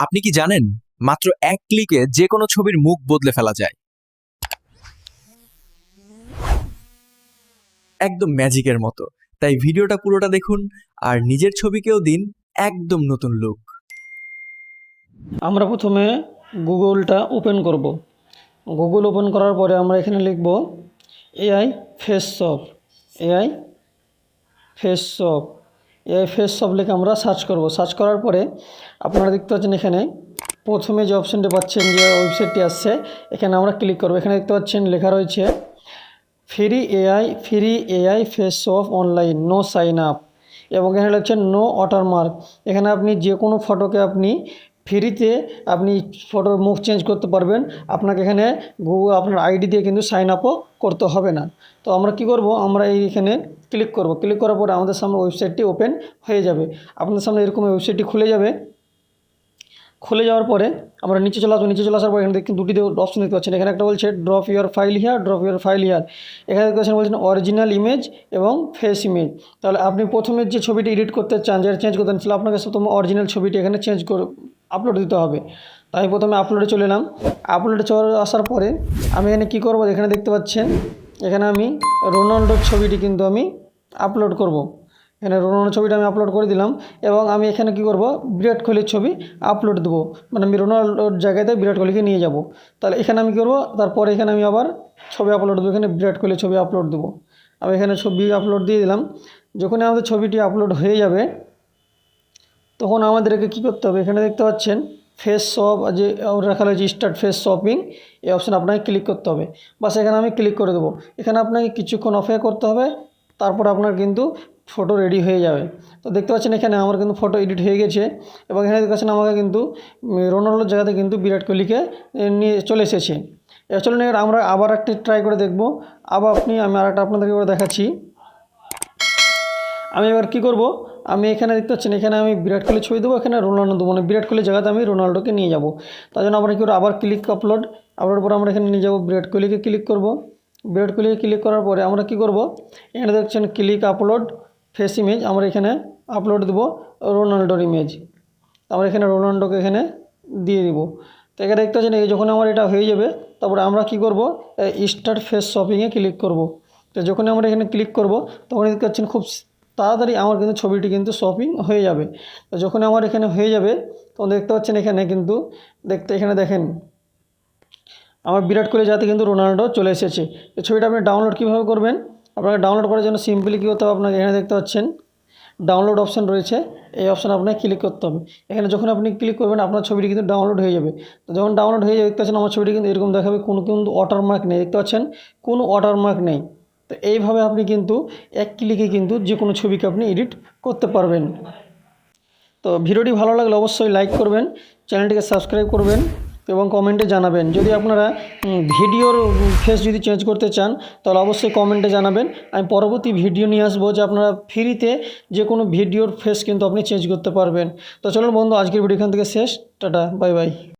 আপনি কি জানেন? মাত্র এক ক্লিকে যে কোনো ছবির মুখ বদলে ফেলা যায়। একদম ম্যাজিকের মতো। তাই ভিডিওটা পুরোটা দেখুন আর নিজের ছবিকেও দিন একদম নতুন লুক আমরা প্রথমে গুগলটা ওপেন করব। গুগল ওপেন করার পরে আমরা এখানে লিখব A I face shop A I face shop face shop লিখে আমরা সার্চ করব। সার্চ করার পরে আপনারা দেখতে পাচ্ছেন এখানে প্রথমে যে অপশানটি পাচ্ছেন যে ওয়েবসাইটটি আসছে, এখানে আমরা ক্লিক করব। এখানে দেখতে পাচ্ছেন লেখা রয়েছে, free A I free A I face of online, no sign up. এবং এখানে হচ্ছে নো ওয়াটারমার্ক এখানে আপনি যে কোনো ফটোকে আপনি ফ্রিতে আপনি ফটোর মুখ চেঞ্জ করতে পারবেন। আপনাকে এখানে গুগল আপনার আইডি দিয়ে কিন্তু সাইন আপও করতে হবে না। তো আমরা কি করব? আমরা এই এখানে ক্লিক করব। ক্লিক করার পরে আমাদের সামনে ওয়েবসাইটটি ওপেন হয়ে যাবে। আপনাদের সামনে এরকম ওয়েবসাইটটি খুলে যাবে। খুলে যাওয়ার পরে আমরা নিচে চলে আসব। নিচে চলে আসার পর এখানে দেখুন দুটি অপশন দেখতে পাচ্ছেন। এখানে একটা বলছে drop your file here drop your file here এখানে দেখতে পাচ্ছেন বলছেন অরিজিনাল ইমেজ এবং ফেস ইমেজ তাহলে আপনি প্রথমে যে ছবিটি এডিট করতে চান যেটা চেঞ্জ করতে চান, তাহলে আপনাকে প্রথমে অরিজিনাল ছবিটি এখানে চেঞ্জ আপলোড দিতে হবে। তাই প্রথমে আপলোডে চলে এলাম। আপলোডে চলে আসার পরে আমি এখানে কী করব? এখানে দেখতে পাচ্ছেন, এখানে আমি রোনাল্ডোর ছবিটি কিন্তু আমি আপলোড করব। এখানে রোনাল্ডো ছবিটা আমি আপলোড করে দিলাম এবং আমি এখানে কি করব? বিরাট কোহলির ছবি আপলোড দেবো। মানে আমি রোনাল্ডোর জায়গাতে বিরাট কোহলিকে নিয়ে যাব। তাহলে এখানে আমি করব? তারপরে এখানে আমি আবার ছবি আপলোড দেবো। এখানে বিরাট কোহলির ছবি আপলোড দেবো। আমি এখানে ছবি আপলোড দিয়ে দিলাম। যখনই আমাদের ছবিটি আপলোড হয়ে যাবে তখন আমাদেরকে কী করতে হবে? এখানে দেখতে পাচ্ছেন ফেস শপ যে রাখা রয়েছে স্টার্ট ফেস শপিং এই অপশান আপনাকে ক্লিক করতে হবে। বাস এখানে আমি ক্লিক করে দেবো। এখানে আপনাকে কিছুক্ষণ অপেক্ষা করতে হবে, তারপর আপনার কিন্তু ফটো রেডি হয়ে যাবে। তো দেখতে পাচ্ছেন এখানে আমার কিন্তু ফটো এডিট হয়ে গেছে, এবং এখানে দেখতে পাচ্ছেন আমাকে কিন্তু রোনাল্ডোর জায়গাতে কিন্তু বিরাট কোহলিকে নিয়ে চলে এসেছে। চলুন এবার আমরা আবার একটি ট্রাই করে দেখব। আবার আপনি, আমি আর একটা আপনাদেরকে দেখাচ্ছি। আমি এবার কী করব? আমি এখানে দেখতে পাচ্ছেন, এখানে আমি বিরাট কোহলি ছবি দেবো, এখানে রোনাল্ডো দেবো। মানে বিরাট কোহলির জায়গাতে আমি রোনাল্ডোকে নিয়ে যাব। তার জন্য আমরা কী করব? আবার ক্লিক আপলোড আপলোড পরে আমরা এখানে নিয়ে যাব। বিরাট কোহলিকে ক্লিক করব। বিরাট কোহলিকে ক্লিক করার পরে আমরা কী করব? এখানে দেখছেন ক্লিক আপলোড ফেস ইমেজ আমরা এখানে আপলোড দেবো রোনাল্ডোর ইমেজ আমরা এখানে রোনাল্ডোকে এখানে দিয়ে দিব। তো এখানে দেখতে পাচ্ছেন যখন আমার এটা হয়ে যাবে, তারপরে আমরা কি করব? স্টার্ট ফেস শপিংয়ে ক্লিক করব। তো যখন আমরা এখানে ক্লিক করব তখন দেখতে পাচ্ছেন খুব তাড়াতাড়ি আমার কিন্তু ছবিটি কিন্তু শপিং হয়ে যাবে। তো যখন আমার এখানে হয়ে যাবে, তখন দেখতে পাচ্ছেন এখানে কিন্তু দেখতে, এখানে দেখেন, আমার বিরাট কোহলি যাতে কিন্তু রোনাল্ডো চলে এসেছে। এই ছবিটা আপনি ডাউনলোড কীভাবে করবেন? আপনাকে ডাউনলোড করার জন্য সিম্পলি কী করতে হবে? আপনাকে এখানে দেখতে পাচ্ছেন ডাউনলোড অপশান রয়েছে। এই অপশান আপনাকে ক্লিক করতে হবে। এখানে যখন আপনি ক্লিক করবেন, আপনার ছবিটি কিন্তু ডাউনলোড হয়ে যাবে। তো যখন ডাউনলোড হয়ে যাবে, দেখতে পাচ্ছেন আমার ছবিটি কিন্তু এরকম দেখাবে, কোনো কিন্তু ওয়াটারমার্ক নেই। দেখতে পাচ্ছেন, কোনো ওয়াটারমার্ক নেই। তো এইভাবে আপনি কিন্তু এক ক্লিকে কিন্তু যে কোনো ছবিকে আপনি এডিট করতে পারবেন। তো ভিডিওটি ভালো লাগলে অবশ্যই লাইক করবেন, চ্যানেলটিকে সাবস্ক্রাইব করবেন এবং কমেন্টে জানাবেন। যদি আপনারা ভিডিওর ফেস যদি চেঞ্জ করতে চান, তাহলে অবশ্যই কমেন্টে জানাবেন। আমি পরবর্তী ভিডিও নিয়ে আসব যে আপনারা ফ্রিতে যে কোনো ভিডিওর ফেস কিন্তু আপনি চেঞ্জ করতে পারবেন। তো চলুন বন্ধু, আজকের ভিডিও এখান থেকে শেষ। Tata bye bye